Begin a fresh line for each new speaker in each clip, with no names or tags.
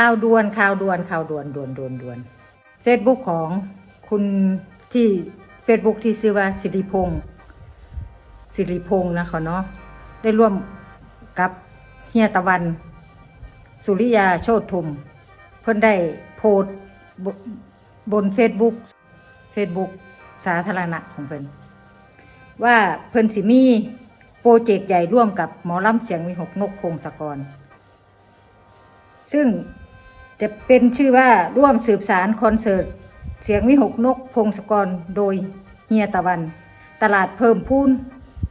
ข่าวด่วนข่าวด่วนข่าวด่วนด่วนด่วนด่วนเฟซบุ๊กของคุณที่เฟซบุ๊กที่ชื่อว่าสิริพงศ์สิริพงศ์นะคะเนาะได้ร่วมกับเฮียตะวัน สุริยาโชตทุม เพิ่นได้โพสบบนเฟซบุ๊กเฟซบุ๊กสาธารณะของเพิ่นว่าเพิ่นสิมีโปรเจกต์ใหญ่ร่วมกับหมอลำเสียงวิหกนกคงสกร ซึ่ง จะเป็นชื่อว่าร่วมสืบสารคอนเสิร์ต เสียงวิหกนกพงศกรโดยเฮียตะวัน ตลาดเพิ่มพูน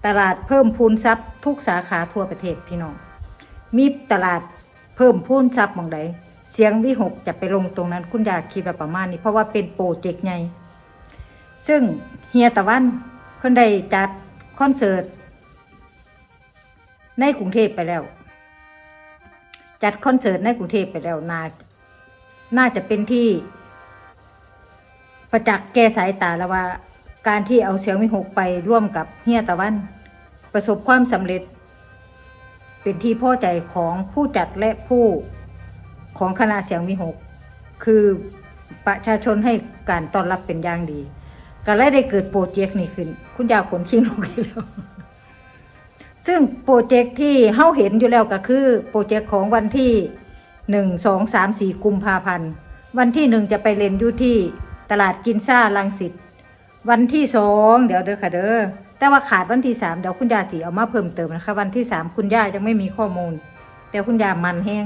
ตลาดเพิ่มพูนทรัพย์ ทุกสาขาทั่วประเทศพี่น้อง มีตลาดเพิ่มพูนทรัพย์มองใดเสียงวิหกจะไปลงตรงนั้น คุณอยากคิดว่าประมาณนี้เพราะว่าเป็นโปรเจกต์ใหญ่ซึ่งเฮียตะวันเพิ่นได้จัดคอนเสิร์ตในกรุงเทพไปแล้ว จัดคอนเสิร์ตในกรุงเทพไปแล้วนา น่าจะเป็นที่ประจักษ์แก้สายตาแล้วว่า การที่เอาเสียงวิหกไปร่วมกับเฮียตะวัน ประสบความสำเร็จ เป็นที่พอใจของผู้จัดและผู้ของคณะเสียงวิหก คือประชาชนให้การต้อนรับเป็นอย่างดี ก็เลยได้เกิดโปรเจกต์นี้ขึ้น คุณยาวขนคิงลงไปแล้ว ซึ่งโปรเจกต์ที่เฮาเห็นอยู่แล้วก็คือ โปรเจกต์ของวันที่ หนึ่งสองสามสี่กุมภาพันธ์ วันที่หนึ่งจะไปเล่นอยู่ที่ตลาดกินซ่าลังสิต วันที่สองเดี๋ยวเด้อค่ะเด้อ แต่ว่าขาดวันที่สามเดี๋ยวคุณยาสีเอามาเพิ่มเติมนะคะ วันที่สามคุณย่ายังไม่มีข้อมูล แต่คุณยามันแห้ง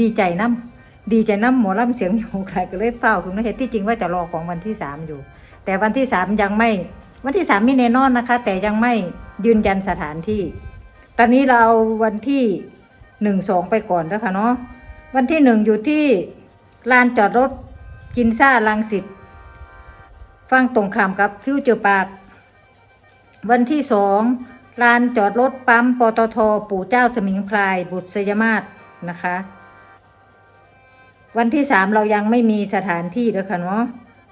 ดีใจน้ำดีใจน้ำหมอลำเสียงอยู่ใครก็เลยเฝ้าคุณนเหตุที่จริงว่าจะรอของวันที่สามอยู่ แต่วันที่สามยังไม่ วันที่สามมีแน่นอนนะคะ แต่ยังไม่ยืนยันสถานที่ ตอนนี้เราเอาวันที่หนึ่งสองไปก่อนแล้วค่ะเนาะ วันที่หนึ่งอยู่ที่ลานจอดรถกินซ่าลังสิตฟังตรงข้ามกับฟิวเจอร์ปาร์ควันที่สองลานจอดรถปั๊มปตทปู่เจ้าสมิงพรายบุตรสยมาศนะคะ วันที่สามเรายังไม่มีสถานที่เลยค่ะเนาะ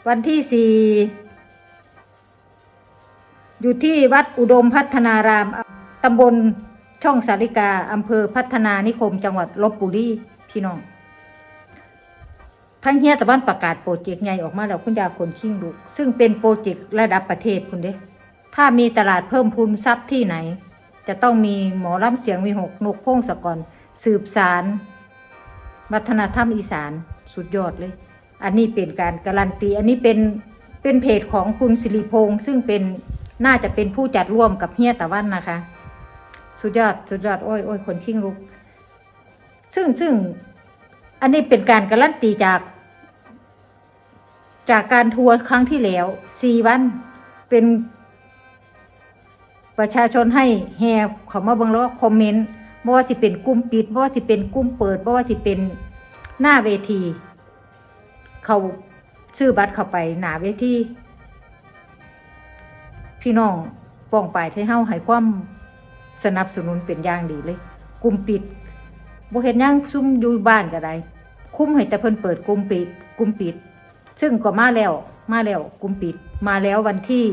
วันที่สี่อยู่ที่วัดอุดมพัฒนารามตำบลช่องสาริกาอำเภอพัฒนานิคมจังหวัดลบบุรี พี่น้องทั้งเฮียตะวันประกาศโปรเจกต์ใหญ่ออกมาแล้วคุณยาคนชิงลูกซึ่งเป็นโปรเจกต์ระดับประเทศคุณเด้ถ้ามีตลาดเพิ่มพูนทรัพย์ที่ไหน จะต้องมีหมอรับเสียงวีหกนกพงศกรสืบสารวัฒนธรรมอีสานสุดยอดเลย อันนี้เป็นการการันตี อันนี้เป็นเป็นเพจของคุณสิริพงษ์ซึ่งเป็นน่าจะเป็นผู้จัดร่วมกับเฮียตะวันนะคะ สุดยอดสุดยอดโอ้ยโอ้ยคนชิงลูก ซึ่งซึ่งอันนี้เป็นการการันตีจาก จากการทัวร์ครั้งที่แล้วสี่วันเป็นประชาชนให้แห่เขามาเบิ่งแล้วก็คอมเมนต์บ่ว่าสิเป็นกลุ่มปิดบ่ว่าสิเป็นกลุ่มเปิดบ่ว่าสิเป็นหน้าเวที เขาซื้อบัตรเข้าไปหน้าเวทีพี่น้องป้องปายให้เฮาให้ความสนับสนุนเป็นอย่างดีเลย กลุ่มปิด บ่เห็นหยังซุ่มอยู่บ้านก็ได้ คุ้มให้แต่เพิ่นเปิดกลุ่มปิดกลุ่มปิด ซึ่งก็มาแล้วมาแล้วกลุ่มปิดมาแล้ววันที่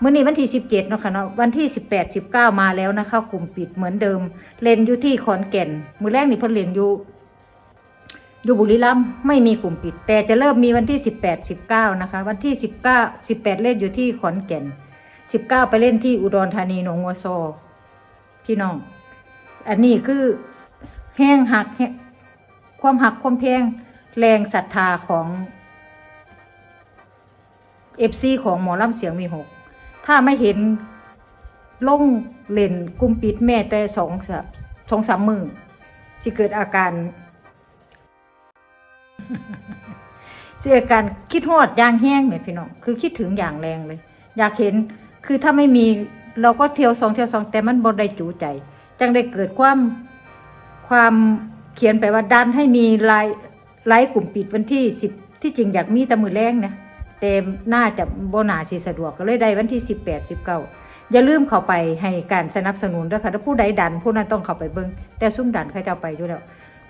เมื่อนี้วันที่สิบเจ็ดนาะค่ะเนาะวันที่สิบแปดสิบเก้ามาแล้วนะคะกลุ่มปิดเหมือนเดิม เล่นอยู่ที่ขอนแก่น มือแรกนี่เพิ่นเล่นอยู่อยู่บุรีรัมย์ไม่มีกลุ่มปิด แต่จะเริ่มมีวันที่สิบแปดสิบเก้านะคะ วันที่สิบเก้าสิบแปดเล่นอยู่ที่ขอนแก่นสิบเก้าไปเล่นที่อุดรธานีหนองวัวซอพี่น้อง อันนี้คือ แห้งหักความหักความแพงแรงศรัทธาของเอฟซีของหมอลำเสียงมีหกถ้าไม่เห็นล่งเล่นกุมปิดแม่แต่สองสองสามมือสิเกิดอาการเกิดอาการคิดฮอดอย่างแห้งเนี่ยพี่น้องคือคิดถึงอย่างแรงเลย อยากเห็นคือถ้าไม่มีเราก็เที่ยวสองเที่ยวสองแต่มันบนได้จูใจ จังได้เกิดความ ความเขียนไปว่าดันให้มีไลายไลกลุ่มปิดวันที่สิบที่จริงอยากมีแต่มือแรงนะแต่น่าจะโบนาสิสะดวกก็เลยได้วันที่สิบแปดสิบเก้าอย่าลืมเข้าไปให้การสนับสนุนด้วยค่ะถ้าผู้ใดดันผู้นั้นต้องเข้าไปเบิ้งแต่ซุ้มดันเขาจะไปอยู่แล้ว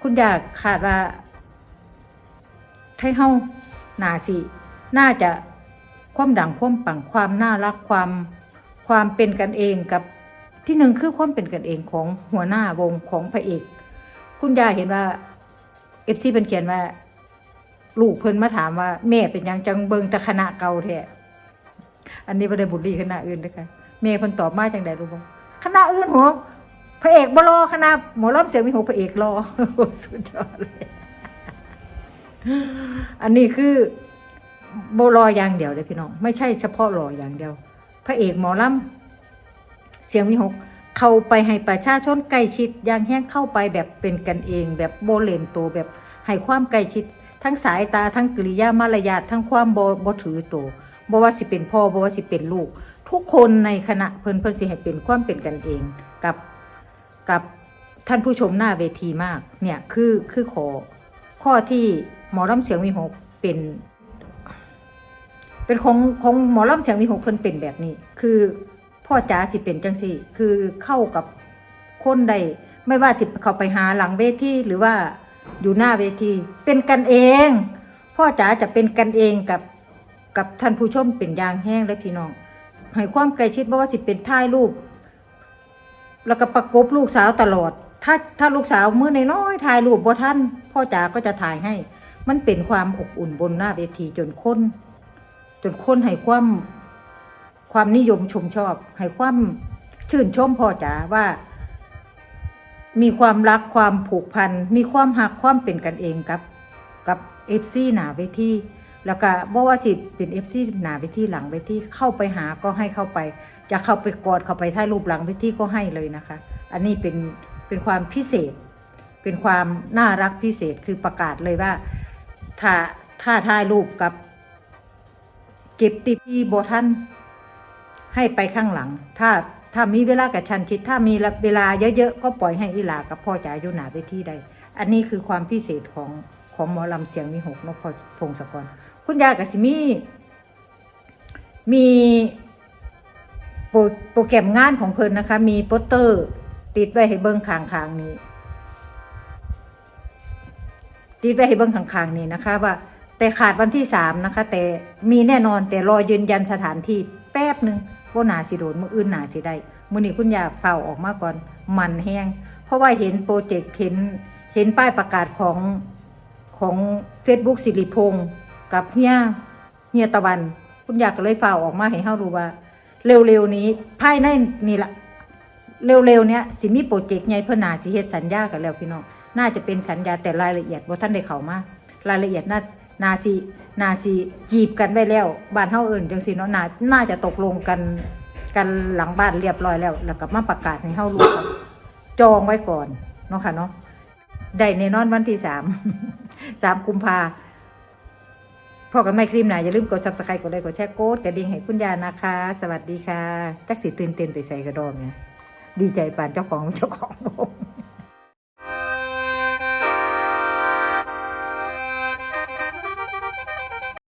คุณอยากขาดว่าให้เฮาหนาสิน่าจะความดังความปังความน่ารักความความเป็นกันเองกับที่หนึ่งคือความเป็นกันเองของหัวหน้าวงของพระเอก คุณยายเห็นว่าเอฟซีเพิ่นเขียนว่า ลูกเพิ่นมาถามว่า แม่เป็นยังจังเบิงแต่คณะเก่าแท้อันนี้บ่ได้บุรีคณะอื่นเด้อค่ะแม่เพิ่นตอบมาจังไดรู้บ่คณะอื่นหัวพระเอกบ่รอคณะหมอลำเสียงมีหัวพระเอกรอสุดยอดเลยอันนี้คือโบรออย่างเดียวเลยพี่น้อง ไม่ใช่เฉพาะรออย่างเดียว พระเอกหมอลำเสียงวิหก เข้าไปให้ประชาชนใกล้ชิดอย่างแห้งเข้าไปแบบเป็นกันเอง แบบโบเลนโตวแบบให้ความใกล้ชิด ทั้งสายตาทั้งกริยามารยาททั้งความบ่บ่ถือโตวบ่ว่าสิเป็นพ่อบ่ว่าสิเป็นลูก ทุกคนในคณะเพิ่นเพิ่นสิให้เป็นความเป็นกันเองกับกับท่านผู้ชมหน้าเวทีมากเนี่ยคือคือขอข้อที่หมอลำเสียงวิหกเป็น เป็นของของหมอลำเสียงวิหกเพิ่นเป็นแบบนี้ คือ พ่อจ๋าสิเป็นจังสี่ คือเข้ากับคนใดไม่ว่าสิเขาไปหาหลังเวทีหรือว่าอยู่หน้าเวที เป็นกันเอง พ่อจ๋าจะเป็นกันเองกับกับท่านผู้ชมเป็นยางแห้งและพี่น้องให้ความใกล้ชิดบ่ว่าสิเป็นถ่ายรูป แล้วก็ประกบลูกสาวตลอด ถ้าถ้าลูกสาวมือในน้อยถ่ายรูปบ่ท่าน พ่อจ๋าก็จะถ่ายให้ มันเป็นความอบอุ่นบนหน้าเวทีจนคน จนคนให้ความ ความนิยมชมชอบ ให้ความชื่นชมพ่อจ๋าว่า มีความรักความผูกพัน มีความหักความเป็นกันเองกับ กับเอฟซีหนาเวทีแล้วก็บ่ว่าสิเป็นเอฟซีหนาเวทีหลังเวทีเข้าไปหาก็ให้เข้าไป จะเข้าไปกอดเข้าไปถ่ายรูปหลังเวทีก็ให้เลยนะคะ อันนี้เป็นเป็นความพิเศษ เป็นความน่ารักพิเศษคือประกาศเลยว่าถ้าถ้าถ่ายรูปกับเก็บติดที่โบทัน ให้ไปข้างหลัง ถ้าถ้ามีเวลากับชันชิด ถ้ามีเวลาเยอะๆ ก็ปล่อยให้อีหลากับพ่อจ๋าอยู่หนาไปที่ใด อันนี้คือความพิเศษของของหมอลำเสียงมีหกนกพพงศกร คุณยายกับสิมีมีโปรโปรแกรมงานของเพิ่นนะคะ มีโปสเตอร์ติดไว้ให้เบิ้งข้างๆนี้ ติดไว้ให้เบิ้งข้างๆนี้นะคะว่าแต่ขาดวันที่สามนะคะ แต่มีแน่นอนแต่รอยืนยันสถานที่แป๊บหนึ่ง ว่านาสิโดนมืออื่นนาสิได้มือนี้คุณยาเฝ้าออกมาก่อน มันแห้ง เพราะว่าเห็นโปรเจกต์เห็นเห็นป้ายประกาศของของ Facebook สิริพงศ์กับเฮียเฮียตะวัน คุณยาก็เลยเฝ้าออกมาให้เฮารู้ว่า เร็วๆนี้ภายในนี่ละเร็วๆเนี้ยสิมีโปรเจกต์ใหญ่เพื่อนาสิเฮ็ดสัญญากันแล้วพี่น้องน่าจะเป็นสัญญาแต่รายละเอียดว่ท่านได้เข้ามารายละเอียดน่านาสิ นาสิจีบกันไว้แล้วบ้านเฮาเอิ้นจังซี่เนาะน่าน่าจะตกลงกันกันหลังบ้านเรียบร้อยแล้วแล้วก็มาประกาศให้เฮารู้กันจองไว้ก่อนเนาะค่ะเนาะได้แน่นอนวันที่สามสามกุมภาพอกันไม่คลิปหนาอย่าลืมกด subscribe กดไลค์กดแชร์กดกระดิ่งให้คุณยานะคะ สวัสดีค่ะแจักสิตื่นเต้นไปใส่กระดองเนี่ยดีใจปานเจ้าของเจ้าของโบก